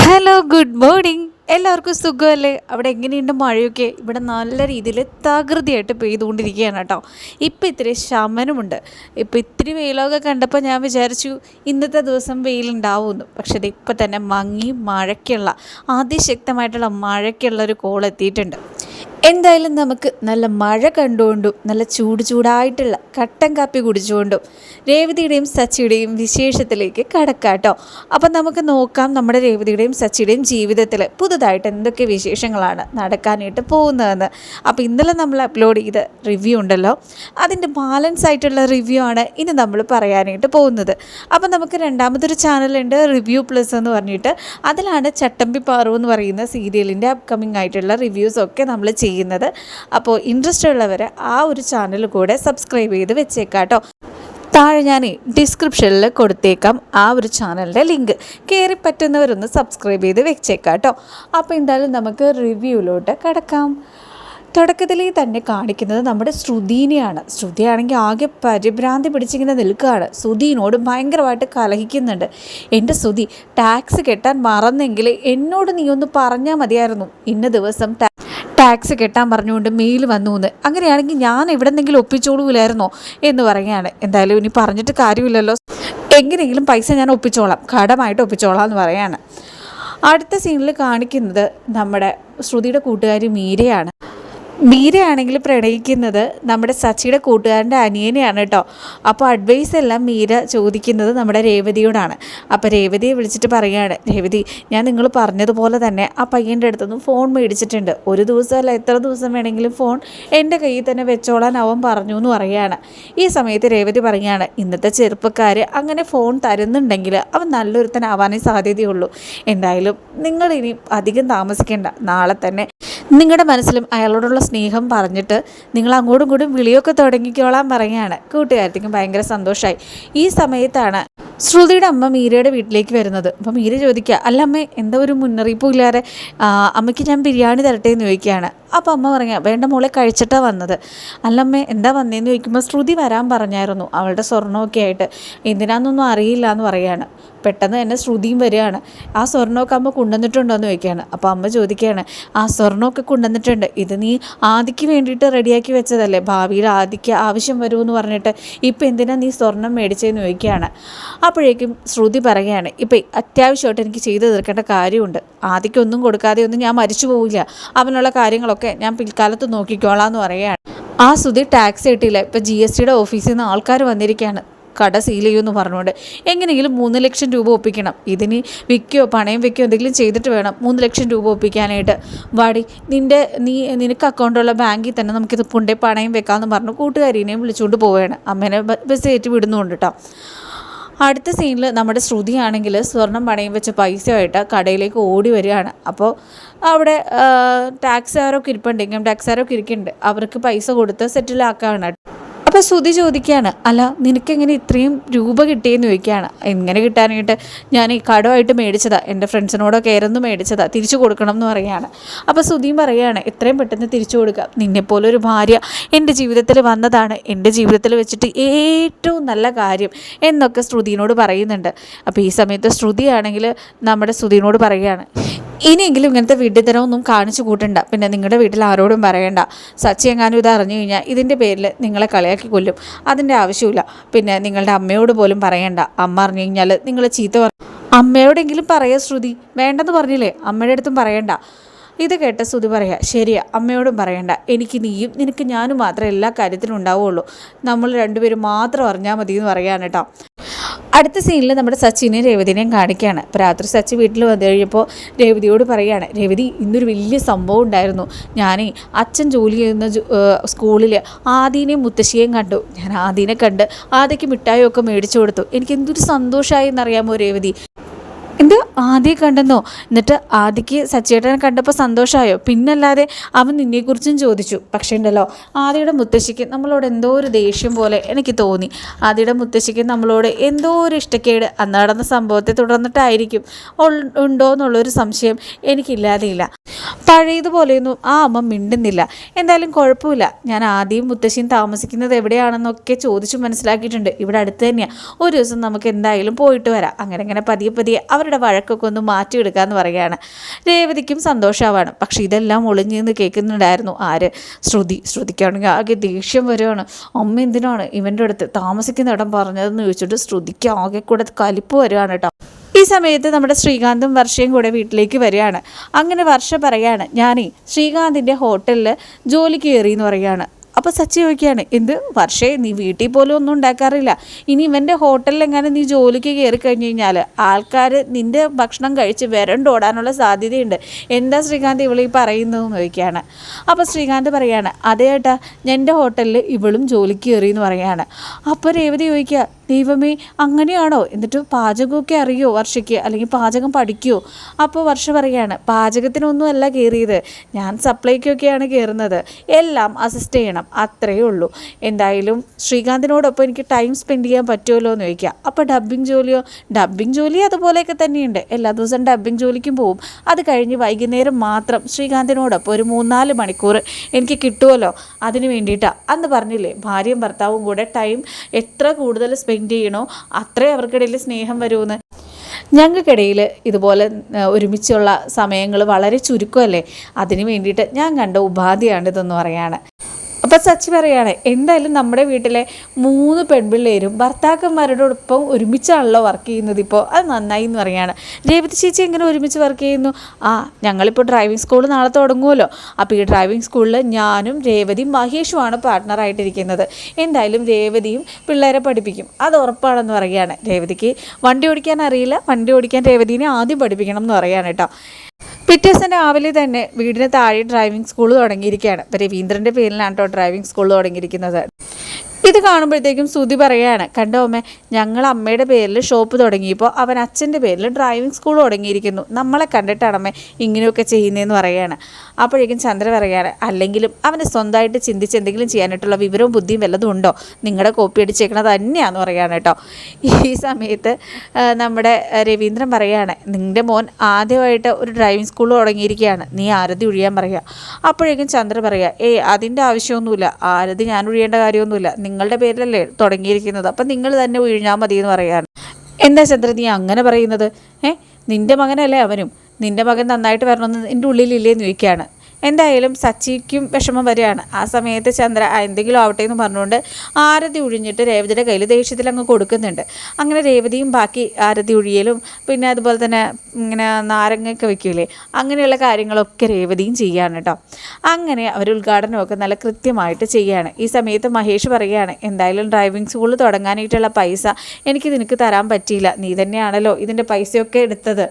Hello good morning എല്ലാവർക്കും സുഖമല്ലേ? അവിടെ എങ്ങനെയുണ്ട് മഴയൊക്കെ? ഇവിടെ നല്ല രീതിയിൽ തകൃതിയായിട്ട് പെയ്തുകൊണ്ടിരിക്കുകയാണ് കേട്ടോ. ഇപ്പം ഇത്തിരി ശമനമുണ്ട്. ഇപ്പം ഇത്തിരി വെയിലൊക്കെ കണ്ടപ്പോൾ ഞാൻ വിചാരിച്ചു ഇന്നത്തെ ദിവസം വെയിലുണ്ടാവുമെന്ന്. പക്ഷേ ഇത് ഇപ്പം തന്നെ മങ്ങി മഴയ്ക്കുള്ള അതിശക്തമായിട്ടുള്ള മഴയ്ക്കുള്ള ഒരു കോൾ എത്തിയിട്ടുണ്ട്. എന്തായാലും നമുക്ക് നല്ല മഴ കണ്ടുകൊണ്ടും നല്ല ചൂട് ചൂടായിട്ടുള്ള കട്ടൻ കാപ്പി കുടിച്ചുകൊണ്ടും രേവതിയുടെയും സച്ചിയുടെയും വിശേഷത്തിലേക്ക് കടക്കാട്ടോ. അപ്പം നമുക്ക് നോക്കാം നമ്മുടെ രേവതിയുടെയും സച്ചിയുടെയും ജീവിതത്തിൽ പുതുതായിട്ട് എന്തൊക്കെ വിശേഷങ്ങളാണ് നടക്കാനായിട്ട് പോകുന്നതെന്ന്. അപ്പോൾ ഇന്നലെ നമ്മൾ അപ്ലോഡ് ചെയ്ത റിവ്യൂ ഉണ്ടല്ലോ അതിന്റെ ബാലൻസ് ആയിട്ടുള്ള റിവ്യൂ ആണ് ഇനി നമ്മൾ പറയാനായിട്ട് പോകുന്നത്. അപ്പം നമുക്ക് രണ്ടാമതൊരു ചാനലുണ്ട് റിവ്യൂ പ്ലസ് എന്ന് പറഞ്ഞിട്ട്. അതിലാണ് ചട്ടമ്പി പാറു എന്ന് പറയുന്ന സീരിയലിന്റെ അപ്കമിങ് ആയിട്ടുള്ള റിവ്യൂസൊക്കെ നമ്മൾ ചെയ്യുന്നത് അപ്പോൾ ഇൻട്രസ്റ്റ് ഉള്ളവർ ആ ഒരു ചാനൽ കൂടെ സബ്സ്ക്രൈബ് ചെയ്ത് വെച്ചേക്കാട്ടോ താഴെ ഞാൻ ഡിസ്ക്രിപ്ഷനിൽ കൊടുത്തേക്കാം ആ ഒരു ചാനലിന്റെ ലിങ്ക് കയറി പറ്റുന്നവരൊന്ന് സബ്സ്ക്രൈബ് ചെയ്ത് വെച്ചേക്കാം കേട്ടോ അപ്പോൾ എന്തായാലും നമുക്ക് റിവ്യൂവിലോട്ട് കിടക്കാം. തുടക്കത്തിൽ തന്നെ കാണിക്കുന്നത് നമ്മുടെ ശ്രുതിനെയാണ്. ശ്രുതിയാണെങ്കിൽ ആകെ പരിഭ്രാന്തി പിടിച്ചിങ്ങനെ നിൽക്കുകയാണ്. ശ്രുതിനോട് ഭയങ്കരമായിട്ട് കലഹിക്കുന്നുണ്ട്. എന്റെ ശ്രുതി ടാക്സ് കെട്ടാൻ മറന്നെങ്കിൽ എന്നോട് നീ ഒന്ന് പറഞ്ഞാൽ മതിയായിരുന്നു. ഇന്ന ദിവസം ടാക്സ് കെട്ടാൻ പറഞ്ഞുകൊണ്ട് മെയിൽ വന്നു എന്ന് അങ്ങനെയാണെങ്കിൽ ഞാൻ എവിടെന്നെങ്കിലും ഒപ്പിച്ചോളൂലായിരുന്നോ എന്ന് പറയുകയാണ്. എന്തായാലും ഇനി പറഞ്ഞിട്ട് കാര്യമില്ലല്ലോ. എങ്ങനെയെങ്കിലും പൈസ ഞാൻ ഒപ്പിച്ചോളാം. കടമായിട്ട് ഒപ്പിച്ചോളാം എന്ന് പറയാണ് അടുത്ത സീനിൽ കാണിക്കുന്നത് നമ്മുടെ ശ്രുതിയുടെ കൂട്ടുകാരി മീരയാണ്. മീരയാണെങ്കിൽ പ്രണയിക്കുന്നത് നമ്മുടെ സച്ചിയുടെ കൂട്ടുകാരന്റെ അനിയനെയാണ് കേട്ടോ. അപ്പോൾ അഡ്വൈസ് എല്ലാം മീര ചോദിക്കുന്നത് നമ്മുടെ രേവതിയോടാണ്. അപ്പോൾ രേവതിയെ വിളിച്ചിട്ട് പറയുകയാണ് രേവതി ഞാൻ നിങ്ങൾ പറഞ്ഞതുപോലെ തന്നെ ആ പയ്യന്റെ അടുത്തൊന്നും ഫോൺ മേടിച്ചിട്ടുണ്ട്. ഒരു ദിവസമല്ല എത്ര ദിവസം വേണമെങ്കിലും ഫോൺ എന്റെ കയ്യിൽ തന്നെ വെച്ചോളാൻ അവൻ പറഞ്ഞു എന്ന് പറയുകയാണ്. ഈ സമയത്ത് രേവതി പറയുകയാണ് ഇന്നത്തെ ചെറുപ്പക്കാർ അങ്ങനെ ഫോൺ തരുന്നുണ്ടെങ്കിൽ അവൻ നല്ലൊരുത്തനാവാനേ സാധ്യതയുള്ളൂ. എന്തായാലും നിങ്ങളിനി അധികം താമസിക്കേണ്ട. നാളെ തന്നെ നിങ്ങളുടെ മനസ്സിലും അയാളോടുള്ള സ്നേഹം പറഞ്ഞിട്ട് നിങ്ങൾ അങ്ങോട്ടും ഇങ്ങോട്ടും വിളിയൊക്കെ തുടങ്ങിക്കോളാൻ പറയുകയാണ്. കൂട്ടുകാരത്തേക്കും ഭയങ്കര സന്തോഷമായി ഈ സമയത്താണ് ശ്രുതിയുടെ അമ്മ മീരയുടെ വീട്ടിലേക്ക് വരുന്നത്. അപ്പോൾ മീര ചോദിക്കുക അല്ല അമ്മേ എന്താ ഒരു മുന്നറിയിപ്പും ഇല്ലാതെ അമ്മയ്ക്ക് ഞാൻ ബിരിയാണി തരട്ടെ എന്ന് ചോദിക്കുകയാണ്. അപ്പോൾ അമ്മ പറഞ്ഞ വേണ്ട മോളെ കഴിച്ചിട്ടാണ് വന്നത്. അല്ലമ്മേ എന്താ വന്നതെന്ന് ചോദിക്കുമ്പോൾ ശ്രുതി വരാൻ പറഞ്ഞായിരുന്നു. അവളുടെ സ്വർണമൊക്കെ ആയിട്ട്. എന്തിനാന്നൊന്നും അറിയില്ല എന്ന് പറയാണ്. പെട്ടെന്ന് തന്നെ ശ്രുതിയും വരികയാണ്. ആ സ്വർണമൊക്കെ അമ്മ കൊണ്ടുവന്നിട്ടുണ്ടോ എന്ന് ചോദിക്കുകയാണ്. അപ്പോൾ അമ്മ ചോദിക്കുകയാണ് ആ സ്വർണമൊക്കെ കൊണ്ടുവന്നിട്ടുണ്ട്. ഇത് നീ ആദിക്ക് വേണ്ടിയിട്ട് റെഡിയാക്കി വെച്ചതല്ലേ? ഭാവിയിൽ ആദിക്ക് ആവശ്യം വരുമെന്ന് പറഞ്ഞിട്ട് ഇപ്പം എന്തിനാ നീ സ്വർണം മേടിച്ചതെന്ന് ചോദിക്കുകയാണ്. അപ്പോഴേക്കും ശ്രുതി പറയുകയാണ് ഇപ്പം അത്യാവശ്യമായിട്ട് എനിക്ക് ചെയ്തു തീർക്കേണ്ട കാര്യമുണ്ട്. ആദിക്കൊന്നും കൊടുക്കാതെ ഒന്നും ഞാൻ മരിച്ചു പോവില്ല. അവനുള്ള കാര്യങ്ങളൊക്കെ ഞാൻ പിൽക്കാലത്ത് നോക്കിക്കോളാം എന്ന് പറയുകയാണ്. ആ ശ്രുതി ടാക്സ് കിട്ടിയില്ല. ഇപ്പം ജി എസ് ടിയുടെ ഓഫീസിൽ നിന്ന് ആൾക്കാർ വന്നിരിക്കുകയാണ്. കട സീൽ ചെയ്യുമെന്ന് പറഞ്ഞുകൊണ്ട് എങ്ങനെയെങ്കിലും മൂന്ന് ലക്ഷം രൂപ ഒപ്പിക്കണം. ഇതിന് വിൽക്കുകയോ പണയം വെക്കുകയോ എന്തെങ്കിലും ചെയ്തിട്ട് വേണം മൂന്ന് ലക്ഷം രൂപ ഒപ്പിക്കാനായിട്ട്. വാടി നിന്റെ നീ നിനക്ക് അക്കൗണ്ടുള്ള ബാങ്കിൽ തന്നെ നമുക്കിത് കൊണ്ടേ പണയം വെക്കാമെന്ന് പറഞ്ഞു കൂട്ടുകാരിനെയും വിളിച്ചുകൊണ്ട് പോവുകയാണ്. അമ്മേനെ ബസ് കയറ്റി വിടുന്നുണ്ട് കേട്ടോ അടുത്ത സീനിൽ നമ്മുടെ ശ്രുതിയാണെങ്കിൽ സ്വർണം പണയം വെച്ച പൈസയായിട്ട് കടയിലേക്ക് ഓടി വരികയാണ്. അപ്പോൾ അവിടെ ടാക്സുകാരൊക്കെ ഇരിപ്പുണ്ട്. ഇൻകം ടാക്സുകാരൊക്കെ ഇരിക്കുന്നുണ്ട്. അവർക്ക് പൈസ കൊടുത്ത് സെറ്റിലാക്കാണ് അപ്പോൾ ശ്രുതി ചോദിക്കുകയാണ് അല്ല നിനക്കെങ്ങനെ ഇത്രയും രൂപ കിട്ടിയെന്ന് ചോദിക്കുകയാണ്. എങ്ങനെ കിട്ടാനായിട്ട് ഞാൻ ഈ കടമായിട്ട് മേടിച്ചതാ എന്റെ ഫ്രണ്ട്സിനോടൊക്കെ ആയിരുന്നു മേടിച്ചതാ തിരിച്ചു കൊടുക്കണം എന്ന് പറയുകയാണ്. അപ്പോൾ ശ്രുതിയും പറയുകയാണ് എത്രയും പെട്ടെന്ന് തിരിച്ചു കൊടുക്കുക നിന്നെപ്പോലെ ഒരു ഭാര്യ എന്റെ ജീവിതത്തിൽ വന്നതാണ്. എന്റെ ജീവിതത്തിൽ വെച്ചിട്ട് ഏറ്റവും നല്ല കാര്യം എന്നൊക്കെ ശ്രുതിനോട് പറയുന്നുണ്ട്. അപ്പോൾ ഈ സമയത്ത് ശ്രുതിയാണെങ്കിൽ നമ്മുടെ ശ്രുതിനോട് പറയുകയാണ് ഇനിയെങ്കിലും ഇങ്ങനത്തെ വിഡിതരമൊന്നും കാണിച്ചു കൂട്ടണ്ട. പിന്നെ നിങ്ങളുടെ വീട്ടിൽ ആരോടും പറയണ്ട. സച്ചി എങ്ങാനും ഇത് അറിഞ്ഞു കഴിഞ്ഞാൽ ഇതിന്റെ പേരിൽ നിങ്ങളെ കളിയാക്കി കൊല്ലും. അതിന്റെ ആവശ്യമില്ല. പിന്നെ നിങ്ങളുടെ അമ്മയോട് പോലും പറയണ്ട. അമ്മ അറിഞ്ഞു കഴിഞ്ഞാൽ നിങ്ങൾ ചീത്ത പറ അമ്മയോടെങ്കിലും പറയാ ശ്രുതി. വേണ്ടെന്ന് പറഞ്ഞില്ലേ? അമ്മയുടെ അടുത്തും പറയണ്ട. ഇത് കേട്ട ശ്രുതി പറയാ ശരിയാ അമ്മയോടും പറയണ്ട. എനിക്ക് നീയും നിനക്ക് ഞാനും മാത്രമേ എല്ലാ കാര്യത്തിനും ഉണ്ടാവുള്ളൂ നമ്മൾ രണ്ടുപേരും മാത്രം അറിഞ്ഞാൽ മതി എന്ന് കേട്ടോ. അടുത്ത സീനിൽ നമ്മുടെ സച്ചിനെയും രേവതിനെയും കാണിക്കുകയാണ് അപ്പോൾ രാത്രി സച്ചി വീട്ടിൽ വന്നു കഴിഞ്ഞപ്പോൾ രേവതിയോട് പറയുകയാണ് രേവതി ഇന്നൊരു വലിയ സംഭവം ഉണ്ടായിരുന്നു. ഞാനേ അച്ഛൻ ജോലി ചെയ്യുന്ന സ്കൂളിൽ ആദീനെയും മുത്തശ്ശിയെയും കണ്ടു. ഞാൻ ആദീനെ കണ്ട് ആദ്യക്ക് മിഠായിയൊക്കെ മേടിച്ചു കൊടുത്തു. എനിക്ക് എന്തൊരു സന്തോഷമായി എന്നറിയാമോ രേവതി? എന്ത്? ആദ്യം കണ്ടെന്നോ? എന്നിട്ട് ആദ്യക്ക് സച്ചേട്ടനെ കണ്ടപ്പോൾ സന്തോഷമായോ പിന്നല്ലാതെ അവൻ നിന്നെക്കുറിച്ചും ചോദിച്ചു. പക്ഷേ ഉണ്ടല്ലോ ആദ്യയുടെ മുത്തശ്ശിക്ക് നമ്മളോട് എന്തോ ഒരു ദേഷ്യം പോലെ എനിക്ക് തോന്നി. ആദ്യയുടെ മുത്തശ്ശിക്ക് നമ്മളോട് എന്തോ ഒരു ഇഷ്ടക്കേട് അന്ന് നടന്ന സംഭവത്തെ തുടർന്നിട്ടായിരിക്കും. ഉണ്ടോ എന്നുള്ളൊരു സംശയം എനിക്കില്ലാതെയില്ല പഴയതുപോലെയൊന്നും ആ അമ്മ മിണ്ടുന്നില്ല. എന്തായാലും കുഴപ്പമില്ല. ഞാൻ ആദ്യം മുത്തശ്ശിയും താമസിക്കുന്നത് എവിടെയാണെന്നൊക്കെ ചോദിച്ചു മനസ്സിലാക്കിയിട്ടുണ്ട്. ഇവിടെ അടുത്ത് തന്നെയാണ് ഒരു ദിവസം നമുക്ക് എന്തായാലും പോയിട്ട് വരാം. അങ്ങനെ അങ്ങനെ പതിയെ പതിയെ അവരുടെ വഴക്കൊക്കെ ഒന്ന് മാറ്റിയെടുക്കാമെന്ന് പറയുകയാണ്. രേവതിക്കും സന്തോഷമാവാണ് പക്ഷേ ഇതെല്ലാം ഒളിഞ്ഞു നിന്ന് കേൾക്കുന്നുണ്ടായിരുന്നു ആര്? ശ്രുതി. ശ്രുതിക്കാണെങ്കിൽ ആകെ ദേഷ്യം വരുവാണ് അമ്മ എന്തിനാണ് ഇവന്റെ അടുത്ത് താമസിക്കുന്ന ഇടം പറഞ്ഞതെന്ന് ചോദിച്ചിട്ട് ശ്രുതിക്ക് ആകെ കൂടെ കലിപ്പ് വരുവാണ് കേട്ടോ. ഈ സമയത്ത് നമ്മുടെ ശ്രീകാന്തും വർഷയും കൂടെ വീട്ടിലേക്ക് വരികയാണ്. അങ്ങനെ വർഷ പറയാണ് ഞാനേ ശ്രീകാന്തിന്റെ ഹോട്ടലിൽ ജോലി കയറി എന്ന് പറയുകയാണ്. അപ്പോൾ സച്ചി ചോദിക്കുകയാണ് എന്ത്? വർഷേ നീ വീട്ടിൽ പോലും ഒന്നും ഉണ്ടാക്കാറില്ല. ഇനി ഇവന്റെ ഹോട്ടലിൽ എങ്ങനെ നീ ജോലിക്ക് കയറി കഴിഞ്ഞ് കഴിഞ്ഞാൽ ആൾക്കാർ നിന്റെ ഭക്ഷണം കഴിച്ച് വരണ്ടോടാനുള്ള സാധ്യതയുണ്ട്. എന്താ ശ്രീകാന്ത് ഇവളീ പറയുന്നതെന്ന് ചോദിക്കുകയാണ്. അപ്പോൾ ശ്രീകാന്ത് പറയുകയാണ് അതേ ഏട്ടാ എന്റെ ഹോട്ടലിൽ ഇവളും ജോലിക്ക് കയറി എന്ന് പറയുകയാണ് അപ്പോൾ രേവതി ചോദിക്കുക ദൈവമേ അങ്ങനെയാണോ? എന്നിട്ട് പാചകമൊക്കെ അറിയോ വർഷയ്ക്ക്? അല്ലെങ്കിൽ പാചകം പഠിക്കുമോ അപ്പോൾ വർഷ പറയാണ് പാചകത്തിനൊന്നും അല്ല കയറിയത്. ഞാൻ സപ്ലൈക്കൊക്കെയാണ് കയറുന്നത്. എല്ലാം അസിസ്റ്റ് ചെയ്യണം. അത്രയേ ഉള്ളൂ. എന്തായാലും ശ്രീകാന്തിനോടൊപ്പം എനിക്ക് ടൈം സ്പെൻഡ് ചെയ്യാൻ പറ്റുമല്ലോ എന്ന് ചോദിക്കുക അപ്പോൾ ഡബ്ബിംഗ് ജോലിയോ? ഡബ്ബിംഗ് ജോലി അതുപോലെയൊക്കെ തന്നെയുണ്ട്. എല്ലാ ദിവസവും ഡബ്ബിംഗ് ജോലിക്കും പോവും. അത് കഴിഞ്ഞ് വൈകുന്നേരം മാത്രം ശ്രീകാന്തിനോടൊപ്പം ഒരു മൂന്നാൽ മണിക്കൂർ എനിക്ക് കിട്ടുമല്ലോ. അതിന് വേണ്ടിയിട്ടാണ് അന്ന് പറഞ്ഞില്ലേ ഭാര്യയും ഭർത്താവും കൂടെ ടൈം എത്ര കൂടുതൽ സ്പെൻഡ് ചെയ്യണോ? അത്രേ അവർക്കിടയിൽ സ്നേഹം വരുമെന്ന് ഞങ്ങൾക്കിടയിൽ ഇതുപോലെ ഒരുമിച്ചുള്ള സമയങ്ങൾ വളരെ ചുരുക്കമല്ലേ? അതിന് വേണ്ടിയിട്ട് ഞാൻ കണ്ട ഉപാധിയാണ് ഇതെന്ന് പറയാണ്. അപ്പം സച്ചി പറയുകയാണ് എന്തായാലും നമ്മുടെ വീട്ടിലെ മൂന്ന് പെൺപിള്ളേരും ഭർത്താക്കന്മാരോടൊപ്പം ഒരുമിച്ചാണല്ലോ വർക്ക് ചെയ്യുന്നത് ഇപ്പോൾ അത് നന്നായി എന്ന് പറയുകയാണ് രേവതി ചേച്ചി എങ്ങനെ ഒരുമിച്ച് വർക്ക് ചെയ്യുന്നു? ആ ഞങ്ങളിപ്പോൾ ഡ്രൈവിംഗ് സ്കൂൾ നാളെ തുടങ്ങുമല്ലോ അപ്പോൾ ഈ ഡ്രൈവിംഗ് സ്കൂളിൽ ഞാനും രേവതിയും മഹേഷുമാണ് പാർട്ട്ണറായിട്ടിരിക്കുന്നത് എന്തായാലും രേവതിയും പിള്ളേരെ പഠിപ്പിക്കും. അത് ഉറപ്പാണെന്ന് പറയുകയാണ് രേവതിക്ക് വണ്ടി ഓടിക്കാൻ അറിയില്ല. വണ്ടി ഓടിക്കാൻ രേവതിനെ ആദ്യം പഠിപ്പിക്കണം എന്ന് പറയുകയാണ് കേട്ടോ പിറ്റേ ദിവസം രാവിലെ തന്നെ വീടിന് താഴെ ഡ്രൈവിംഗ് സ്കൂൾ തുടങ്ങിയിരിക്കുകയാണ്. ഇപ്പം രവീന്ദ്രന്റെ പേരിലാണ് കേട്ടോ ഡ്രൈവിംഗ് സ്കൂൾ തുടങ്ങിയിരിക്കുന്നത്. ഇത് കാണുമ്പോഴത്തേക്കും ശ്രുതി പറയുകയാണ് കണ്ടോ അമ്മേ ഞങ്ങൾ അമ്മയുടെ പേരിൽ ഷോപ്പ് തുടങ്ങിയപ്പോൾ അവൻ അച്ഛന്റെ പേരിൽ ഡ്രൈവിംഗ് സ്കൂൾ തുടങ്ങിയിരിക്കുന്നു. നമ്മളെ കണ്ടിട്ടാണ് അമ്മേ ഇങ്ങനെയൊക്കെ ചെയ്യുന്നതെന്ന് പറയാണ് അപ്പോഴേക്കും ചന്ദ്ര പറയുകയാണ് അല്ലെങ്കിലും അവന് സ്വന്തമായിട്ട് ചിന്തിച്ച് എന്തെങ്കിലും ചെയ്യാനായിട്ടുള്ള വിവരവും ബുദ്ധിയും വല്ലതും ഉണ്ടോ? നിങ്ങളുടെ കോപ്പി അടിച്ചേക്കണത് തന്നെയാന്ന് പറയുകയാണ് കേട്ടോ. ഈ സമയത്ത് നമ്മുടെ രവീന്ദ്രൻ പറയുകയാണ് നിന്റെ മോൻ ആദ്യമായിട്ട് ഒരു ഡ്രൈവിംഗ് സ്കൂൾ തുടങ്ങിയിരിക്കുകയാണ്. നീ ആരതി ഒഴിയാൻ പറയുക. അപ്പോഴേക്കും ചന്ദ്ര പറയുക ഏയ് അതിന്റെ ആവശ്യമൊന്നുമില്ല. ആരതി ഞാൻ ഒഴിയേണ്ട കാര്യമൊന്നുമില്ല. നിങ്ങളുടെ പേരിലല്ലേ തുടങ്ങിയിരിക്കുന്നത്. അപ്പം നിങ്ങൾ തന്നെ ഒഴിഞ്ഞാൽ മതി എന്ന് പറയാണ് എന്താ ചന്ദ്ര നീ അങ്ങനെ പറയുന്നത്? ഏ? നിന്റെ മകനല്ലേ അവനും. നിന്റെ മകൻ നന്നായിട്ട് വരണമെന്ന് എന്റെ ഉള്ളിലില്ലേന്ന് ചോദിക്കുകയാണ്. എന്തായാലും സച്ചിക്കും വിഷമം വരികയാണ്. ആ സമയത്ത് ചന്ദ്ര "ആ, എന്തെങ്കിലും ആവട്ടെ എന്ന് പറഞ്ഞുകൊണ്ട് ആരതി ഒഴിഞ്ഞിട്ട് രേവതിയുടെ കയ്യിൽ ദേഷ്യത്തിൽ അങ്ങ് കൊടുക്കുന്നുണ്ട്. അങ്ങനെ രേവതിയും ബാക്കി ആരതി ഒഴിയലും പിന്നെ അതുപോലെ തന്നെ ഇങ്ങനെ നാരങ്ങയൊക്കെ വെക്കൂലേ അങ്ങനെയുള്ള കാര്യങ്ങളൊക്കെ രേവതിയും ചെയ്യാണ് കേട്ടോ അങ്ങനെ അവർ ഉദ്ഘാടനമൊക്കെ നല്ല കൃത്യമായിട്ട് ചെയ്യാണ്. ഈ സമയത്ത് മഹേഷ് പറയുകയാണ് എന്തായാലും ഡ്രൈവിംഗ് സ്കൂൾ തുടങ്ങാനായിട്ടുള്ള പൈസ എനിക്ക് നിനക്ക് തരാൻ പറ്റിയില്ല. നീ തന്നെയാണല്ലോ ഇതിന്റെ പൈസയൊക്കെ എടുത്തത്.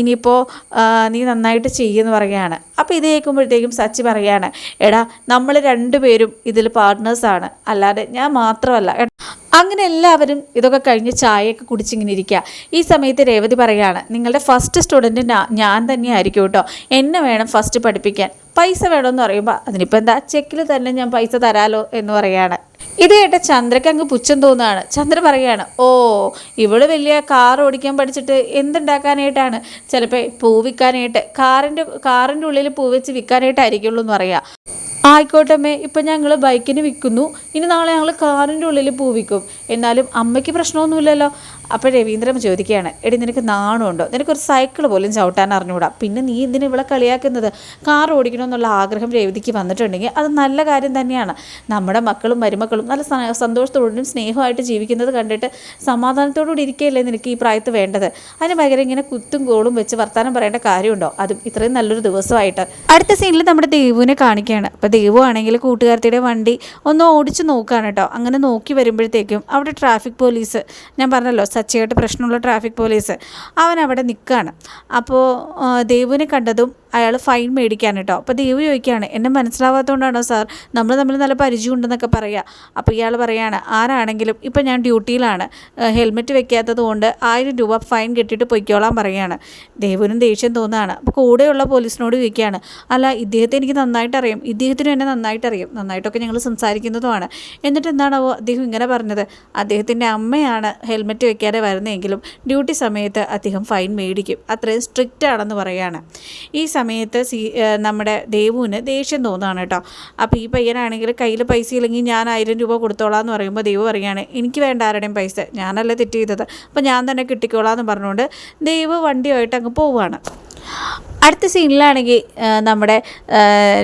ഇനിയിപ്പോൾ നീ നന്നായിട്ട് ചെയ്യുമെന്ന് പറയുകയാണ്. അപ്പോൾ ഇത് കേൾക്കുമ്പോഴത്തേക്കും സച്ചി പറയാണ് എടാ നമ്മൾ രണ്ടുപേരും ഇതിൽ പാർട്ട്നേഴ്സാണ് അല്ലാതെ ഞാൻ മാത്രമല്ല. അങ്ങനെ എല്ലാവരും ഇതൊക്കെ കഴിഞ്ഞ് ചായയൊക്കെ കുടിച്ചിങ്ങനെ ഇരിക്കുക ഈ സമയത്ത് രേവതി പറയാണ് നിങ്ങളുടെ ഫസ്റ്റ് സ്റ്റുഡന്റ് ഞാൻ തന്നെയായിരിക്കും കേട്ടോ എന്നെ വേണം ഫസ്റ്റ് പഠിപ്പിക്കാൻ. പൈസ വേണമെന്ന് പറയുമ്പോൾ അതിനിപ്പോൾ എന്താ? ചെക്കിൽ തന്നെ ഞാൻ പൈസ തരാലോ എന്ന് പറയാണ്. ഇത് കേട്ട ചന്ദ്രക്ക് അങ്ങ് പുച്ഛം തോന്നുകയാണ്. ചന്ദ്ര പറയുകയാണ് ഓ ഇവൾ വലിയ കാർ ഓടിക്കാൻ പഠിച്ചിട്ട് എന്തുണ്ടാക്കാനായിട്ടാണ്? ചിലപ്പോൾ പൂ വിൽക്കാനായിട്ട് കാറിന്റെ കാറിന്റെ ഉള്ളിൽ പൂ വെച്ച് വിൽക്കാനായിട്ടായിരിക്കുള്ളൂ എന്ന് പറയാം. ആയിക്കോട്ടമ്മേ ഇപ്പം ഞങ്ങൾ ബൈക്കിന് വിൽക്കുന്നു. ഇനി നാളെ ഞങ്ങൾ കാറിന്റെ ഉള്ളിൽ പൂ വിൽക്കും. എന്നാലും അമ്മയ്ക്ക് പ്രശ്നമൊന്നുമില്ലല്ലോ. അപ്പോൾ രവീന്ദ്രൻ ചോദിക്കുകയാണ് എടി നിനക്ക് നാണമുണ്ടോ നിനക്കൊരു സൈക്കിൾ പോലും ചവിട്ടാൻ അറിഞ്ഞുകൂടാ പിന്നെ നീ എന്തിനാ ഇവിടെ കളിയാക്കുന്നത്? കാർ ഓടിക്കണമെന്നുള്ള ആഗ്രഹം രവിതിക്ക് വന്നിട്ടുണ്ടെങ്കിൽ അത് നല്ല കാര്യം തന്നെയാണ്. നമ്മുടെ മക്കളും മരുമക്കളും നല്ല സന്തോഷത്തോടും സ്നേഹമായിട്ട് ജീവിക്കുന്നത് കണ്ടിട്ട് സമാധാനത്തോടുകൂടി ഇരിക്കുകയല്ലേ നിനക്ക് ഈ പ്രായത്ത് വേണ്ടത്? അതിന് പകരം ഇങ്ങനെ കുത്തും കോളും വെച്ച് വർത്താനം പറയേണ്ട കാര്യമുണ്ടോ? അതും ഇത്രയും നല്ലൊരു ദിവസമായിട്ട്. അടുത്ത സീനിൽ നമ്മുടെ ദേവുവിനെ കാണിക്കുകയാണ്. അപ്പോൾ ദേവു ആണെങ്കിൽ കൂട്ടുകാർത്തിയുടെ വണ്ടി ഒന്ന് ഓടിച്ച് നോക്കുകയാണ് കേട്ടോ. അങ്ങനെ നോക്കി വരുമ്പോഴത്തേക്കും അവിടെ ട്രാഫിക് പോലീസ് ഞാൻ പറഞ്ഞല്ലോ സച്ചയായിട്ട് പ്രശ്നമുള്ള ട്രാഫിക് പോലീസ് അവൻ അവിടെ നിൽക്കുകയാണ് അപ്പോൾ ദേവുവിനെ കണ്ടതും അയാൾ ഫൈൻ മേടിക്കാൻ കേട്ടോ. അപ്പോൾ ദേവ് ചോദിക്കുകയാണ് എന്നെ മനസ്സിലാവാത്തതുകൊണ്ടാണോ സാർ? നമ്മൾ തമ്മിൽ നല്ല പരിചയമുണ്ടെന്നൊക്കെ പറയുക അപ്പോൾ ഇയാൾ പറയാണ് ആരാണെങ്കിലും ഇപ്പം ഞാൻ ഡ്യൂട്ടിയിലാണ്. ഹെൽമെറ്റ് വെക്കാത്തത് കൊണ്ട് ആയിരം രൂപ ഫൈൻ കെട്ടിയിട്ട് പൊയ്ക്കോളാൻ പറയുകയാണ് ദേവനും ദേഷ്യം തോന്നുകയാണ്. അപ്പോൾ കൂടെയുള്ള പോലീസിനോട് ചോദിക്കുകയാണ് അല്ല ഇദ്ദേഹത്തെ എനിക്ക് നന്നായിട്ട് അറിയാം ഇദ്ദേഹത്തിനും എന്നെ നന്നായിട്ട് അറിയാം നന്നായിട്ടൊക്കെ ഞങ്ങൾ സംസാരിക്കുന്നതുമാണ്. എന്നിട്ട് എന്താണാവോ അദ്ദേഹം ഇങ്ങനെ പറഞ്ഞത്? അദ്ദേഹത്തിന്റെ അമ്മയാണ് ഹെൽമെറ്റ് വെക്കാതെ വരുന്നതെങ്കിലും ഡ്യൂട്ടി സമയത്ത് അദ്ദേഹം ഫൈൻ മേടിക്കും. അത്രയും സ്ട്രിക്റ്റ് ആണെന്ന് പറയുകയാണ് ഈ സമയം സമയത്ത് സീ നമ്മുടെ ദേവുവിന് ദേഷ്യം തോന്നുകയാണ് കേട്ടോ. അപ്പോൾ ഈ പയ്യനാണെങ്കിൽ കയ്യിൽ പൈസ ഇല്ലെങ്കിൽ ഞാൻ ആയിരം രൂപ കൊടുത്തോളാം എന്ന് പറയുമ്പോൾ ദേവ് പറയുകയാണ് എനിക്ക് വേണ്ട ആരുടെയും പൈസ ഞാനല്ല തെറ്റ് ചെയ്തത്. അപ്പോൾ ഞാൻ തന്നെ കിട്ടിക്കോളാം എന്ന് പറഞ്ഞുകൊണ്ട് ദേവ് വണ്ടിയായിട്ട് അങ്ങ് പോവുകയാണ് അടുത്ത സീനിലാണെങ്കിൽ നമ്മുടെ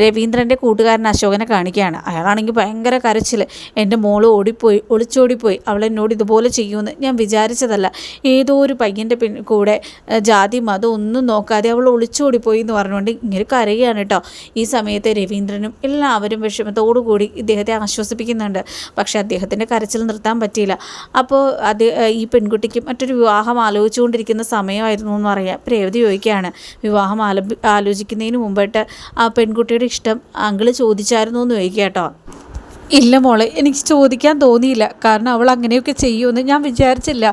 രവീന്ദ്രന്റെ കൂട്ടുകാരൻ അശോകനെ കാണിക്കുകയാണ്. അയാളാണെങ്കിൽ ഭയങ്കര കരച്ചിൽ എന്റെ മോൾ ഓടിപ്പോയി ഒളിച്ചോടിപ്പോയി. അവൾ എന്നോട് ഇതുപോലെ ചെയ്യുമെന്ന് ഞാൻ വിചാരിച്ചതല്ല. ഏതോ ഒരു പയ്യന്റെ പിൻ കൂടെ ജാതി മതം ഒന്നും നോക്കാതെ അവൾ ഒളിച്ചോടിപ്പോയി എന്ന് പറഞ്ഞുകൊണ്ട് ഇങ്ങനെ കരയുകയാണ് കേട്ടോ ഈ സമയത്ത് രവീന്ദ്രനും എല്ലാവരും വിഷമത്തോടുകൂടി ഇദ്ദേഹത്തെ ആശ്വസിപ്പിക്കുന്നുണ്ട്. പക്ഷേ അദ്ദേഹത്തിന്റെ കരച്ചിൽ നിർത്താൻ പറ്റിയില്ല. അപ്പോൾ അത് ഈ പെൺകുട്ടിക്ക് മറ്റൊരു വിവാഹം ആലോചിച്ചുകൊണ്ടിരിക്കുന്ന സമയമായിരുന്നു എന്ന് പറയാം പ്രേവതി രേവതി ചോദിക്കുകയാണ്. വിവാഹം ആലപി ആലോചിക്കുന്നതിന് മുമ്പായിട്ട് ആ പെൺകുട്ടിയുടെ ഇഷ്ടം അങ്കിൾ ചോദിച്ചായിരുന്നു എന്ന് ചോദിക്കുക കേട്ടോ. ഇല്ല മോളെ എനിക്ക് ചോദിക്കാൻ തോന്നിയില്ല. കാരണം അവൾ അങ്ങനെയൊക്കെ ചെയ്യുമെന്ന് ഞാൻ വിചാരിച്ചില്ല.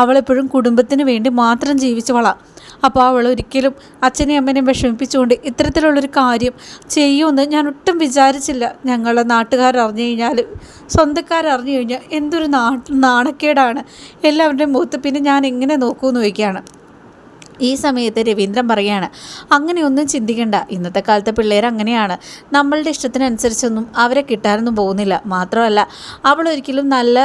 അവളെപ്പോഴും കുടുംബത്തിന് വേണ്ടി മാത്രം ജീവിച്ചവളാണ് അപ്പോൾ അവൾ ഒരിക്കലും അച്ഛനെയും അമ്മനെയും വിഷമിപ്പിച്ചുകൊണ്ട് ഇത്തരത്തിലുള്ളൊരു കാര്യം ചെയ്യുമെന്ന് ഞാൻ ഒട്ടും വിചാരിച്ചില്ല. ഞങ്ങളെ നാട്ടുകാർ അറിഞ്ഞു കഴിഞ്ഞാൽ സ്വന്തക്കാരറിഞ്ഞു കഴിഞ്ഞാൽ എന്തൊരു നാ നാണക്കേടാണ്. എല്ലാവരുടെയും മുഖത്ത് പിന്നെ ഞാൻ എങ്ങനെ നോക്കുമെന്ന് ചോദിക്കുകയാണ്. ഈ സമയത്ത് രവീന്ദ്രൻ പറയാണ് അങ്ങനെയൊന്നും ചിന്തിക്കണ്ട. ഇന്നത്തെ കാലത്തെ പിള്ളേർ അങ്ങനെയാണ്. നമ്മളുടെ ഇഷ്ടത്തിനനുസരിച്ചൊന്നും അവരെ കിട്ടാനൊന്നും പോകുന്നില്ല. മാത്രമല്ല അവൾ ഒരിക്കലും നല്ല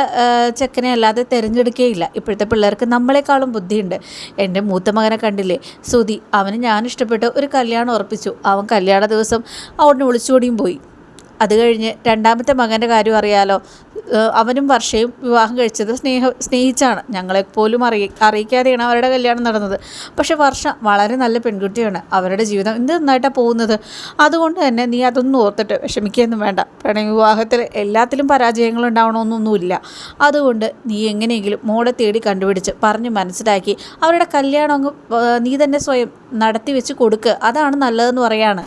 ചെക്കനെ അല്ലാതെ തിരഞ്ഞെടുക്കുകയില്ല ഇപ്പോഴത്തെ പിള്ളേർക്ക് നമ്മളെക്കാളും ബുദ്ധിയുണ്ട്. എന്റെ മൂത്ത മകനെ കണ്ടില്ലേ? സുതി അവന് ഞാൻ ഇഷ്ടപ്പെട്ട് ഒരു കല്യാണം ഉറപ്പിച്ചു. അവൻ കല്യാണ ദിവസം അവിടെ വിളിച്ചോടിയും പോയി. അത് കഴിഞ്ഞ് രണ്ടാമത്തെ മകന്റെ കാര്യം അറിയാലോ. അവനും വർഷയും വിവാഹം കഴിച്ചത് സ്നേഹ സ്നേഹിച്ചാണ്. ഞങ്ങളെപ്പോലും അറിയി അറിയിക്കാതെയാണ് അവരുടെ കല്യാണം നടന്നത്. പക്ഷെ വർഷ വളരെ നല്ല പെൺകുട്ടിയാണ്. അവരുടെ ജീവിതം എന്ത് നന്നായിട്ടാണ് പോകുന്നത്. അതുകൊണ്ട് തന്നെ നീ അതൊന്നും ഓർത്തിട്ട് വിഷമിക്കുകയൊന്നും വേണ്ട. പ്രണയ വിവാഹത്തിൽ എല്ലാത്തിലും പരാജയങ്ങൾ ഉണ്ടാവണമെന്നൊന്നുമില്ല. അതുകൊണ്ട് നീ എങ്ങനെയെങ്കിലും മോളെ തേടി കണ്ടുപിടിച്ച് പറഞ്ഞ് മനസ്സിലാക്കി അവരുടെ കല്യാണം അങ്ങ് നീ തന്നെ സ്വയം നടത്തി വെച്ച് കൊടുക്കുക അതാണ് നല്ലതെന്ന് പറയാണ്.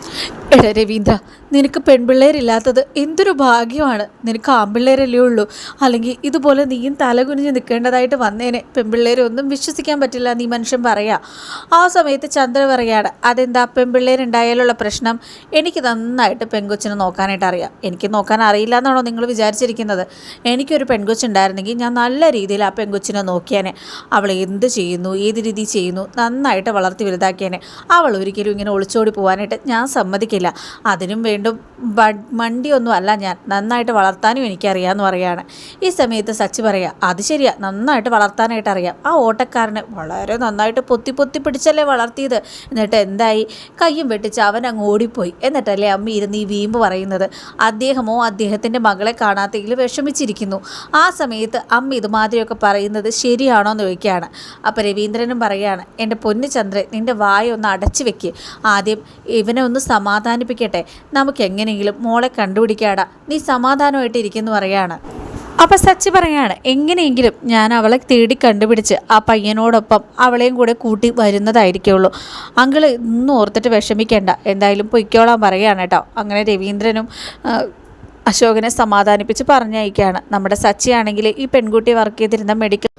രവീന്ദ്ര നിനക്ക് പെൺപിള്ളേരില്ലാത്തത് എന്തൊരു ഭാഗ്യമാണ്. നിനക്ക് ആൺപിള്ളേരല്ലേ ഉള്ളൂ. അല്ലെങ്കിൽ ഇതുപോലെ നീയും തലകുനിഞ്ഞ് നിൽക്കേണ്ടതായിട്ട് വന്നേനെ. പെൺപിള്ളേരെ ഒന്നും വിശ്വസിക്കാൻ പറ്റില്ല നീ മനുഷ്യൻ പറയാ. ആ സമയത്ത് ചന്ദ്ര പറയാണ് അതെന്താ? പെൺപിള്ളേരുണ്ടായാലുള്ള പ്രശ്നം എനിക്ക് നന്നായിട്ട് പെൺകൊച്ചിനെ നോക്കാനായിട്ട് അറിയാം. എനിക്ക് നോക്കാൻ അറിയില്ല എന്നാണോ നിങ്ങൾ വിചാരിച്ചിരിക്കുന്നത്. എനിക്കൊരു പെൺകൊച്ചുണ്ടായിരുന്നെങ്കിൽ ഞാൻ നല്ല രീതിയിൽ ആ പെൺകൊച്ചിനെ നോക്കിയാനെ. അവൾ എന്ത് ചെയ്യുന്നു? ഏത് രീതി ചെയ്യുന്നു? നന്നായിട്ട് വളർത്തി വലുതാക്കിയേനെ. അവൾ ഒരിക്കലും ഇങ്ങനെ ഒളിച്ചോടി പോകാനായിട്ട് ഞാൻ സമ്മതിക്കില്ല. അതിനും വീണ്ടും ബ- മണ്ടിയൊന്നും അല്ല ഞാൻ. നന്നായിട്ട് വളർത്താനും എനിക്കറിയാമെന്ന് പറയുകയാണ്. ഈ സമയത്ത് സച്ചി പറയുക അത് ശരിയാ നന്നായിട്ട് വളർത്താനായിട്ട് അറിയാം. ആ ഓട്ടക്കാരനെ വളരെ നന്നായിട്ട് പൊത്തി പൊത്തി പിടിച്ചല്ലേ വളർത്തിയത്. എന്നിട്ട് എന്തായി? കയ്യും വെട്ടിച്ച് അവൻ അങ്ങ് ഓടിപ്പോയി. എന്നിട്ടല്ലേ അമ്മ ഇരുന്ന് ഈ വീമ്പ് പറയുന്നത്. അദ്ദേഹമോ അദ്ദേഹത്തിന്റെ മകളെ കാണാത്തതിൽ വിഷമിച്ചിരിക്കുന്നു. ആ സമയത്ത് അമ്മ ഇതുമാതിരിയൊക്കെ പറയുന്നത് ശരിയാണോ എന്ന് ചോദിക്കുകയാണ്. അപ്പോൾ രവീന്ദ്രനും പറയുകയാണ് എന്റെ പൊന്നു ചന്ദ്രൻ നിന്റെ വായ ഒന്ന് അടച്ചു വെക്ക്. ആദ്യം ഇവനെ ഒന്ന് സമാധാനിപ്പിക്കട്ടെ. നമുക്ക് എങ്ങനെയെങ്കിലും മോളെ കണ്ടുപിടിക്കാടാ. നീ സമാധാനമായിട്ട് ഇരിക്കുന്നു പറയാണ്. അപ്പം സച്ചി പറയാണ് എങ്ങനെയെങ്കിലും ഞാൻ അവളെ തേടി കണ്ടുപിടിച്ച് ആ പയ്യനോടൊപ്പം അവളെയും കൂടെ കൂട്ടി വരുന്നതായിരിക്കുള്ളൂ. അങ്കിൾ ഇന്നും ഓർത്തിട്ട് വിഷമിക്കേണ്ട. എന്തായാലും പൊയ്ക്കോളാൻ പറയാണ് കേട്ടോ. അങ്ങനെ രവീന്ദ്രനും അശോകനെ സമാധാനിപ്പിച്ച് പറഞ്ഞയക്കുകയാണ് നമ്മുടെ സച്ചിയാണെങ്കിൽ ഈ പെൺകുട്ടി വർക്ക് ചെയ്തിരുന്ന മെഡിക്കൽ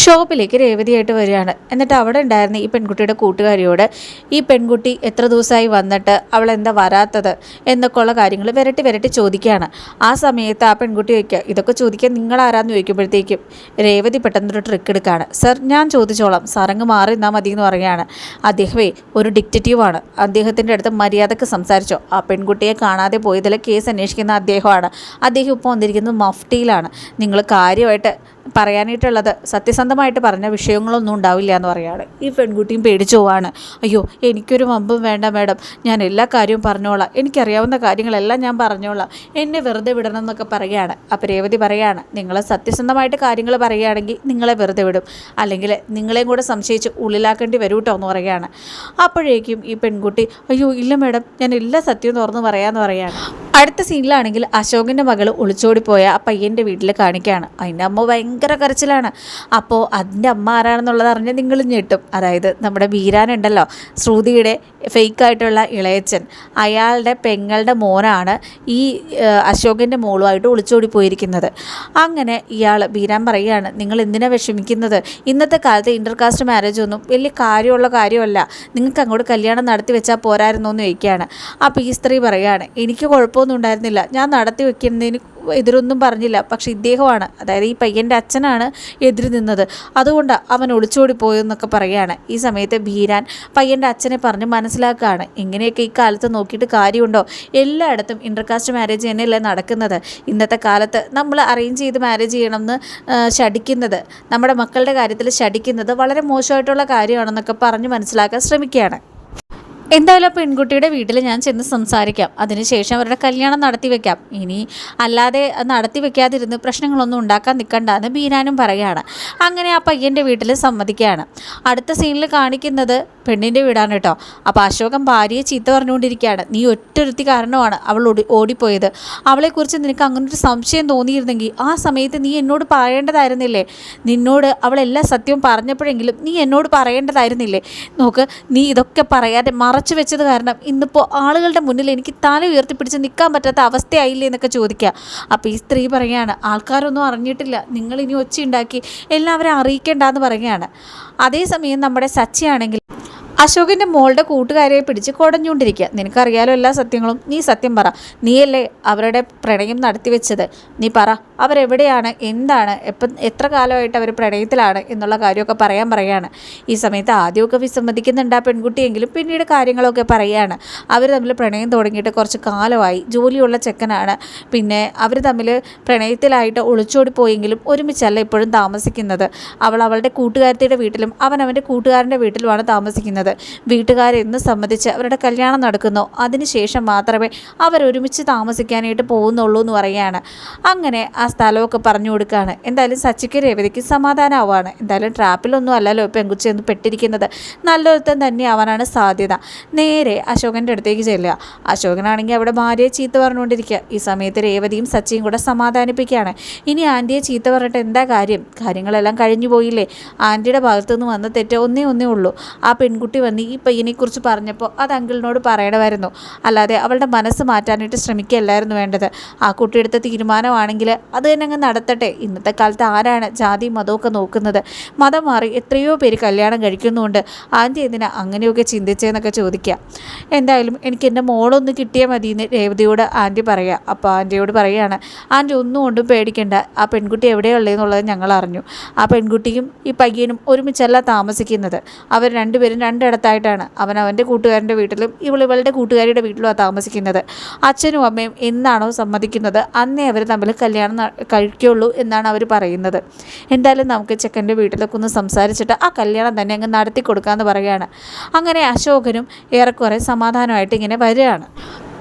ഷോപ്പിലേക്ക് രേവതിയായിട്ട് വരികയാണ്. എന്നിട്ട് അവിടെ ഉണ്ടായിരുന്ന ഈ പെൺകുട്ടിയുടെ കൂട്ടുകാരിയോട് ഈ പെൺകുട്ടി എത്ര ദിവസമായി വന്നിട്ട് അവൾ എന്താ വരാത്തത്? എന്നൊക്കെയുള്ള കാര്യങ്ങൾ വിരട്ടി വിരട്ടി ചോദിക്കുകയാണ്. ആ സമയത്ത് ആ പെൺകുട്ടി ചോദിക്കുക ഇതൊക്കെ ചോദിക്കാൻ നിങ്ങൾ ആരാന്ന് ചോദിക്കുമ്പോഴത്തേക്കും രേവതി പെട്ടെന്നൊരു ട്രിക്ക് എടുക്കുകയാണ്. സർ ഞാൻ ചോദിച്ചോളാം. സാറങ്ങ് മാറി നിന്നാൽ മതി എന്ന് പറയുകയാണ്. അദ്ദേഹമേ ഒരു ഡിക്റ്റേറ്റീവാണ് അദ്ദേഹത്തിന്റെ അടുത്ത് മര്യാദയ്ക്ക് സംസാരിച്ചോ. ആ പെൺകുട്ടിയെ കാണാതെ പോയതിൽ കേസ് അന്വേഷിക്കുന്ന അദ്ദേഹമാണ്. അദ്ദേഹം ഇപ്പോൾ വന്നിരിക്കുന്നത് മഫ്റ്റിയിലാണ് നിങ്ങൾ കാര്യമായിട്ട് പറയാനായിട്ടുള്ളത്. സത്യസന്ധമായിട്ട് പറഞ്ഞ വിഷയങ്ങളൊന്നും ഉണ്ടാവില്ല എന്ന് പറയുകയാണ് ഈ പെൺകുട്ടിയും പേടിച്ചു പോവാണ്. അയ്യോ എനിക്കൊരു വമ്പും വേണ്ട മാഡം. ഞാൻ എല്ലാ കാര്യവും പറഞ്ഞോളാം. എനിക്കറിയാവുന്ന കാര്യങ്ങളെല്ലാം ഞാൻ പറഞ്ഞോളാം. എന്നെ വെറുതെ വിടണം എന്നൊക്കെ പറയുകയാണ് അപ്പോൾ രേവതി പറയുകയാണ് നിങ്ങൾ സത്യസന്ധമായിട്ട് കാര്യങ്ങൾ പറയുകയാണെങ്കിൽ നിങ്ങളെ വെറുതെ വിടും. അല്ലെങ്കിൽ നിങ്ങളെയും കൂടെ സംശയിച്ച് ഉള്ളിലാക്കേണ്ടി വരൂ കേട്ടോ എന്ന് പറയുകയാണ് അപ്പോഴേക്കും ഈ പെൺകുട്ടി അയ്യോ ഇല്ല മാഡം. ഞാൻ എല്ലാ സത്യവും തുറന്ന് പറയാമെന്ന് പറയുകയാണ് അടുത്ത സീനിലാണെങ്കിൽ അശോകന്റെ മകൾ ഒളിച്ചോടിപ്പോയ ആ പയ്യന്റെ വീട്ടിൽ കാണിക്കുകയാണ് അതിന്റെ അമ്മ ഭയങ്കര കരച്ചിലാണ്. അപ്പോൾ അതിന്റെ അമ്മ ആരാണെന്നുള്ളത് അറിഞ്ഞ് നിങ്ങൾ ഞെട്ടും. അതായത് നമ്മുടെ വീരാനുണ്ടല്ലോ ശ്രുതിയുടെ ഫേക്കായിട്ടുള്ള ഇളയച്ചൻ അയാളുടെ പെങ്ങളുടെ മോനാണ് ഈ അശോകന്റെ മോളുമായിട്ട് ഒളിച്ചോടി പോയിരിക്കുന്നത്. അങ്ങനെ ഇയാൾ വീരാൻ പറയുകയാണ് നിങ്ങൾ എന്തിനാ വിഷമിക്കുന്നത്? ഇന്നത്തെ കാലത്ത് ഇന്റർകാസ്റ്റ് മാരേജ് ഒന്നും വലിയ കാര്യമുള്ള കാര്യമല്ല. നിങ്ങൾക്ക് അങ്ങോട്ട് കല്യാണം നടത്തി വെച്ചാൽ പോരായിരുന്നോ എന്ന് ചോദിക്കുകയാണ്. അപ്പോൾ ഈ സ്ത്രീ പറയുകയാണ് എനിക്ക് കുഴപ്പമൊന്നും ഉണ്ടായിരുന്നില്ല. ഞാൻ നടത്തി വെക്കുന്നതിന് എതിരൊന്നും പറഞ്ഞില്ല. പക്ഷെ ഇദ്ദേഹമാണ് അതായത് ഈ പയ്യന്റെ അച്ഛനാണ് എതിര് നിന്നത്. അതുകൊണ്ട് അവൻ ഒളിച്ചോടി പോയെന്നൊക്കെ പറയുകയാണ്. ഈ സമയത്ത് ഭീരാൻ പയ്യന്റെ അച്ഛനെ പറഞ്ഞ് മനസ്സിലാക്കുകയാണ്. ഇങ്ങനെയൊക്കെ ഈ കാലത്ത് നോക്കിയിട്ട് കാര്യമുണ്ടോ? എല്ലായിടത്തും ഇന്റർകാസ്റ്റ് മാരേജ് തന്നെയല്ലേ നടക്കുന്നത്. ഇന്നത്തെ കാലത്ത് നമ്മൾ അറേഞ്ച് ചെയ്ത് മാരേജ് ചെയ്യണമെന്ന് ശടിക്കുന്നത് നമ്മുടെ മക്കളുടെ കാര്യത്തിൽ ശടിക്കുന്നത് വളരെ മോശമായിട്ടുള്ള കാര്യമാണെന്നൊക്കെ പറഞ്ഞ് മനസ്സിലാക്കാൻ ശ്രമിക്കുകയാണ്. എന്തായാലും ആ പെൺകുട്ടിയുടെ വീട്ടിൽ ഞാൻ ചെന്ന് സംസാരിക്കാം. അതിനുശേഷം അവരുടെ കല്യാണം നടത്തി വെക്കാം. ഇനി അല്ലാതെ നടത്തി വെക്കാതിരുന്ന് പ്രശ്നങ്ങളൊന്നും ഉണ്ടാക്കാൻ നിൽക്കണ്ടെന്ന് ബീനാനും പറയുകയാണ്. അങ്ങനെ ആ പയ്യന്റെ വീട്ടിൽ സമ്മതിക്കുകയാണ്. അടുത്ത സീനിൽ കാണിക്കുന്നത് പെണ്ണിന്റെ വീടാണ് കേട്ടോ. അപ്പോൾ അശോകൻ ഭാര്യയെ ചീത്ത പറഞ്ഞുകൊണ്ടിരിക്കുകയാണ്. നീ ഒറ്റൊരുത്തി കാരണമാണ് അവൾ ഓടി ഓടിപ്പോയത്. അവളെക്കുറിച്ച് നിനക്ക് അങ്ങനെ ഒരു സംശയം തോന്നിയിരുന്നെങ്കിൽ ആ സമയത്ത് നീ എന്നോട് പറയേണ്ടതായിരുന്നില്ലേ? നിന്നോട് അവളെല്ലാ സത്യവും പറഞ്ഞപ്പോഴെങ്കിലും നീ എന്നോട് പറയേണ്ടതായിരുന്നില്ലേ? നോക്ക് നീ ഇതൊക്കെ പറയാതെ മറ മറച്ചു വെച്ചത് കാരണം ഇന്നിപ്പോൾ ആളുകളുടെ മുന്നിൽ എനിക്ക് തല ഉയർത്തിപ്പിടിച്ച് നിൽക്കാൻ പറ്റാത്ത അവസ്ഥയായില്ലേ എന്നൊക്കെ ചോദിക്കുക. അപ്പോൾ ഈ സ്ത്രീ പറയുകയാണ് ആൾക്കാരൊന്നും അറിഞ്ഞിട്ടില്ല. നിങ്ങൾ ഇനി ഒച്ചയുണ്ടാക്കി എല്ലാവരും അറിയിക്കേണ്ടെന്ന് പറയുകയാണ്. അതേസമയം നമ്മുടെ സച്ചിയാണെങ്കിൽ അശോകിന്റെ മോളുടെ കൂട്ടുകാരെ പിടിച്ച് കുടഞ്ഞുകൊണ്ടിരിക്കുക. നിനക്കറിയാലോ എല്ലാ സത്യങ്ങളും. നീ സത്യം പറ. നീയല്ലേ അവരുടെ പ്രണയം നടത്തി വെച്ചത് നീ പറ. അവരെവിടെയാണ്? എന്താണ്? എപ്പം എത്ര കാലമായിട്ട് അവർ പ്രണയത്തിലാണ് എന്നുള്ള കാര്യമൊക്കെ പറയാൻ പറയാണ്. ഈ സമയത്ത് ആദ്യമൊക്കെ വിസമ്മതിക്കുന്നുണ്ട് ആ പെൺകുട്ടിയെങ്കിലും പിന്നീട് കാര്യങ്ങളൊക്കെ പറയുകയാണ് അവർ തമ്മിൽ പ്രണയം തുടങ്ങിയിട്ട് കുറച്ച് കാലമായി. ജോലിയുള്ള ചെക്കനാണ്. പിന്നെ അവർ തമ്മിൽ പ്രണയത്തിലായിട്ട് ഒളിച്ചോടി പോയെങ്കിലും ഒരുമിച്ചല്ല ഇപ്പോഴും താമസിക്കുന്നത്. അവൾ അവളുടെ കൂട്ടുകാരത്തിയുടെ വീട്ടിലും അവൻ അവന്റെ കൂട്ടുകാരന്റെ വീട്ടിലുമാണ് താമസിക്കുന്നത്. വീട്ടുകാരെന്ന് സംബന്ധിച്ച് അവരുടെ കല്യാണം നടക്കുന്നു. അതിനുശേഷം മാത്രമേ അവർ അവരൊരുമിച്ച് താമസിക്കാനായിട്ട് പോകുന്നുള്ളൂ എന്ന് പറയുകയാണ്. അങ്ങനെ ആ സ്ഥലമൊക്കെ പറഞ്ഞു കൊടുക്കുകയാണ്. എന്തായാലും സച്ചിക്ക് രേവതിക്ക് സമാധാനമാവാണ് എന്തായാലും ട്രാപ്പിലൊന്നും അല്ലല്ലോ പെങ്കുച്ചി എന്ന് പെട്ടിരിക്കുന്നത്. നല്ലൊരുത്തം തന്നെ ആവാനാണ് സാധ്യത. നേരെ അശോകന്റെ അടുത്തേക്ക് ചെല്ലുക. അശോകനാണെങ്കിൽ അവിടെ ഭാര്യയെ ചീത്ത പറഞ്ഞുകൊണ്ടിരിക്കുക. ഈ സമയത്ത് രേവതിയും സച്ചിയും കൂടെ സമാധാനിപ്പിക്കുകയാണ്. ഇനി ആന്റിയെ ചീത്ത പറഞ്ഞിട്ട് എന്താ കാര്യം? കാര്യങ്ങളെല്ലാം കഴിഞ്ഞു പോയില്ലേ? ആന്റിയുടെ ഭാഗത്തുനിന്ന് വന്ന തെറ്റ് ഒന്നേ ഒന്നേ ഉള്ളൂ. ആ പെൺകുട്ടി വന്ന് ഈ പയ്യനെക്കുറിച്ച് പറഞ്ഞപ്പോൾ അത് അങ്കിളിനോട് പറയണമായിരുന്നു. അല്ലാതെ അവളുടെ മനസ്സ് മാറ്റാനായിട്ട് ശ്രമിക്കുകയല്ലായിരുന്നു വേണ്ടത്. ആ കുട്ടിയെടുത്ത തീരുമാനമാണെങ്കിൽ അത് തന്നെ അങ്ങ് നടത്തട്ടെ. ഇന്നത്തെ കാലത്ത് ആരാണ് ജാതി മതമൊക്കെ നോക്കുന്നത്? മതം മാറി എത്രയോ പേര് കല്യാണം കഴിക്കുന്നുണ്ട് ആന്റി എന്തിനാ അങ്ങനെയൊക്കെ ചിന്തിച്ചതെന്നൊക്കെ ചോദിക്കുക. എന്തായാലും എനിക്ക് എന്റെ മോളൊന്ന് കിട്ടിയാൽ മതി എന്ന് രേവതിയോട് ആന്റി പറയുക. അപ്പോൾ ആന്റിയോട് പറയുകയാണ് ആന്റി ഒന്നും കൊണ്ടും പേടിക്കേണ്ട. ആ പെൺകുട്ടി എവിടെയുള്ളതെന്നുള്ളത് ഞങ്ങൾ അറിഞ്ഞു. ആ പെൺകുട്ടിയും ഈ പയ്യനും ഒരുമിച്ചല്ല താമസിക്കുന്നത്. അവർ രണ്ടുപേരും രണ്ടിടത്തായിട്ടാണ് അവൻ അവന്റെ കൂട്ടുകാരന്റെ വീട്ടിലും ഇവൾ ഇവളുടെ കൂട്ടുകാരിയുടെ വീട്ടിലുമാണ് താമസിക്കുന്നത്. അച്ഛനും അമ്മയും എന്നാണോ സമ്മതിക്കുന്നത്? അന്നേ അവർ തമ്മിൽ കല്യാണം കഴിക്കുള്ളൂ എന്നാണ് അവർ പറയുന്നത്. എന്തായാലും നമുക്ക് ചെക്കന്റെ വീട്ടിലൊക്കെ ഒന്ന് സംസാരിച്ചിട്ട് ആ കല്യാണം തന്നെ അങ്ങ് നടത്തി കൊടുക്കാമെന്ന് പറയുകയാണ്. അങ്ങനെ അശോകനും ഏറെക്കുറെ സമാധാനമായിട്ട് ഇങ്ങനെ വരികയാണ്.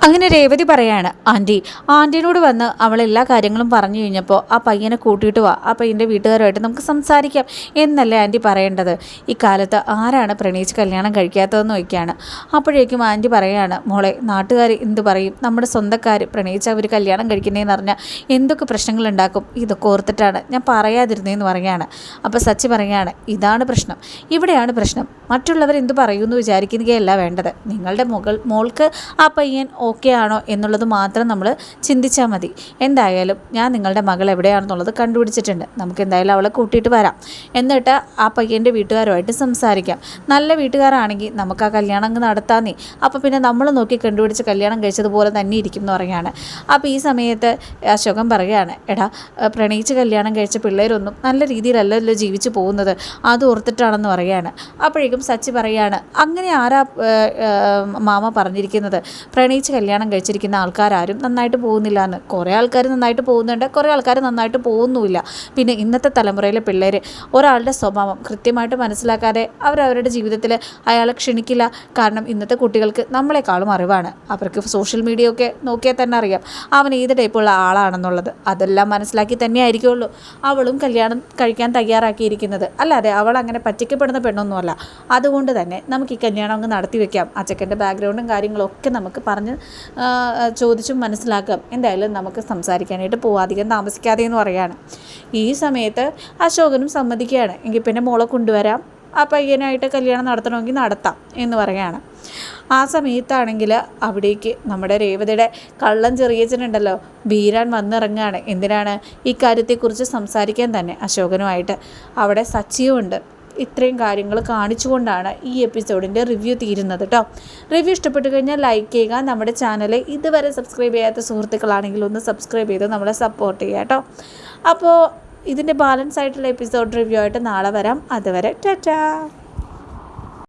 അങ്ങനെ രേവതി പറയാണ് ആന്റി ആന്റിനോട് വന്ന് അവൾ എല്ലാ കാര്യങ്ങളും പറഞ്ഞു കഴിഞ്ഞപ്പോൾ ആ പയ്യനെ കൂട്ടിയിട്ട് വാ ആ പയ്യന്റെ വീട്ടുകാരുമായിട്ട് നമുക്ക് സംസാരിക്കാം എന്നല്ലേ ആന്റി പറയേണ്ടത്. ഇക്കാലത്ത് കാലത്ത് ആരാണ് പ്രണയിച്ച് കല്യാണം കഴിക്കാത്തതെന്ന് ചോദിക്കുകയാണ്. അപ്പോഴേക്കും ആന്റി പറയാണ് മോളെ നാട്ടുകാർ എന്ത് പറയും? നമ്മുടെ സ്വന്തക്കാർ പ്രണയിച്ച് അവർ കല്യാണം കഴിക്കുന്നതെന്ന് പറഞ്ഞാൽ എന്തൊക്കെ പ്രശ്നങ്ങൾ ഉണ്ടാക്കും? ഇതൊക്കെ ഓർത്തിട്ടാണ് ഞാൻ പറയാതിരുന്നതെന്ന് പറയുകയാണ് അപ്പോൾ സച്ചി പറയുകയാണ് ഇതാണ് പ്രശ്നം. ഇവിടെയാണ് പ്രശ്നം. മറ്റുള്ളവർ എന്ത് പറയുമെന്ന് വിചാരിക്കുകയല്ല വേണ്ടത്. നിങ്ങളുടെ മുകൾ മോൾക്ക് ആ പയ്യൻ ഓക്കെ ആണോ എന്നുള്ളത് മാത്രം നമ്മൾ ചിന്തിച്ചാൽ മതി. എന്തായാലും ഞാൻ നിങ്ങളുടെ മകൾ എവിടെയാണെന്നുള്ളത് കണ്ടുപിടിച്ചിട്ടുണ്ട്. നമുക്ക് എന്തായാലും അവളെ കൂട്ടിയിട്ട് വരാം. എന്നിട്ട് ആ പയ്യന്റെ വീട്ടുകാരുമായിട്ട് സംസാരിക്കാം. നല്ല വീട്ടുകാരാണെങ്കിൽ നമുക്ക് ആ കല്യാണം അങ്ങ് നടത്താന്നേ അപ്പോൾ പിന്നെ നമ്മൾ നോക്കി കണ്ടുപിടിച്ച് കല്യാണം കഴിച്ചതുപോലെ തന്നെ ഇരിക്കും എന്ന് പറയുകയാണ്. അപ്പോൾ ഈ സമയത്ത് അശോകം പറയുകയാണ് എടാ പ്രണയിച്ച് കല്യാണം കഴിച്ച പിള്ളേരൊന്നും നല്ല രീതിയിലല്ലല്ലോ ജീവിച്ച് പോകുന്നത്? അത് ഓർത്തിട്ടാണെന്ന് പറയുകയാണ്. അപ്പോഴേക്കും സച്ചി പറയുകയാണ് അങ്ങനെ ആരാ മാമ പറഞ്ഞിരിക്കുന്നത്? പ്രണയിച്ച് കല്യാണം കഴിച്ചിരിക്കുന്ന ആൾക്കാരും നന്നായിട്ട് പോകുന്നില്ല എന്ന് കുറേ ആൾക്കാർ നന്നായിട്ട് പോകുന്നുണ്ട് കുറേ ആൾക്കാർ നന്നായിട്ട് പോകുന്നുമില്ല. പിന്നെ ഇന്നത്തെ തലമുറയിലെ പിള്ളേർ ഒരാളുടെ സ്വഭാവം കൃത്യമായിട്ട് മനസ്സിലാക്കാതെ അവരവരുടെ ജീവിതത്തിൽ അയാളെ ക്ഷണിക്കില്ല. കാരണം ഇന്നത്തെ കുട്ടികൾക്ക് നമ്മളെക്കാളും അറിവാണ്. അവർക്ക് സോഷ്യൽ മീഡിയ ഒക്കെ നോക്കിയാൽ തന്നെ അറിയാം. അവൻ ഏത് ടൈപ്പുള്ള ആളാണെന്നുള്ളത്. അതെല്ലാം മനസ്സിലാക്കി തന്നെ ആയിരിക്കുള്ളൂ. അവളും കല്യാണം കഴിക്കാൻ തയ്യാറാക്കിയിരിക്കുന്നത്. അല്ലാതെ അവൾ അങ്ങനെ പറ്റിക്കപ്പെടുന്ന പെണ്ണൊന്നുമല്ല. അതുകൊണ്ട് തന്നെ നമുക്ക് ഈ കല്യാണം അങ്ങ് നടത്തി വെക്കാം. അച്ചക്കന്റെ ബാക്ക്ഗ്രൗണ്ടും കാര്യങ്ങളൊക്കെ നമുക്ക് പറഞ്ഞ് ചോദിച്ചും മനസ്സിലാക്കാം. എന്തായാലും നമുക്ക് സംസാരിക്കാനായിട്ട് പോവാം. അധികം താമസിക്കാതെ എന്ന് പറയാണ്. ഈ സമയത്ത് അശോകനും സമ്മതിക്കുകയാണ്. എങ്കിൽ പിന്നെ മോളെ കൊണ്ടുവരാം. ആ പയ്യനായിട്ട് കല്യാണം നടത്തണമെങ്കിൽ നടത്താം എന്ന് പറയുകയാണ് ആ സമയത്താണെങ്കിൽ അവിടേക്ക് നമ്മുടെ രേവതിയുടെ കള്ളൻ ചെറിയച്ചനുണ്ടല്ലോ ബീരാൻ വന്നിറങ്ങുകയാണ് എന്തിനാണ് ഇക്കാര്യത്തെക്കുറിച്ച് കാര്യത്തെക്കുറിച്ച് സംസാരിക്കാൻ തന്നെ അശോകനുമായിട്ട്. അവിടെ സച്ചിയും ഉണ്ട് ഇത്രയും കാര്യങ്ങൾ കാണിച്ചുകൊണ്ടാണ് ഈ എപ്പിസോഡിന്റെ റിവ്യൂ തീരുന്നത് കേട്ടോ റിവ്യൂ ഇഷ്ടപ്പെട്ടു കഴിഞ്ഞാൽ ലൈക്ക് ചെയ്യുക. നമ്മുടെ ചാനൽ ഇതുവരെ സബ്സ്ക്രൈബ് ചെയ്യാത്ത സുഹൃത്തുക്കളാണെങ്കിൽ ഒന്ന് സബ്സ്ക്രൈബ് ചെയ്ത് നമ്മളെ സപ്പോർട്ട് ചെയ്യുക കേട്ടോ അപ്പോൾ ഇതിന്റെ ബാലൻസ് ആയിട്ടുള്ള എപ്പിസോഡ് റിവ്യൂ ആയിട്ട് നാളെ വരാം. അതുവരെ ടാറ്റാ.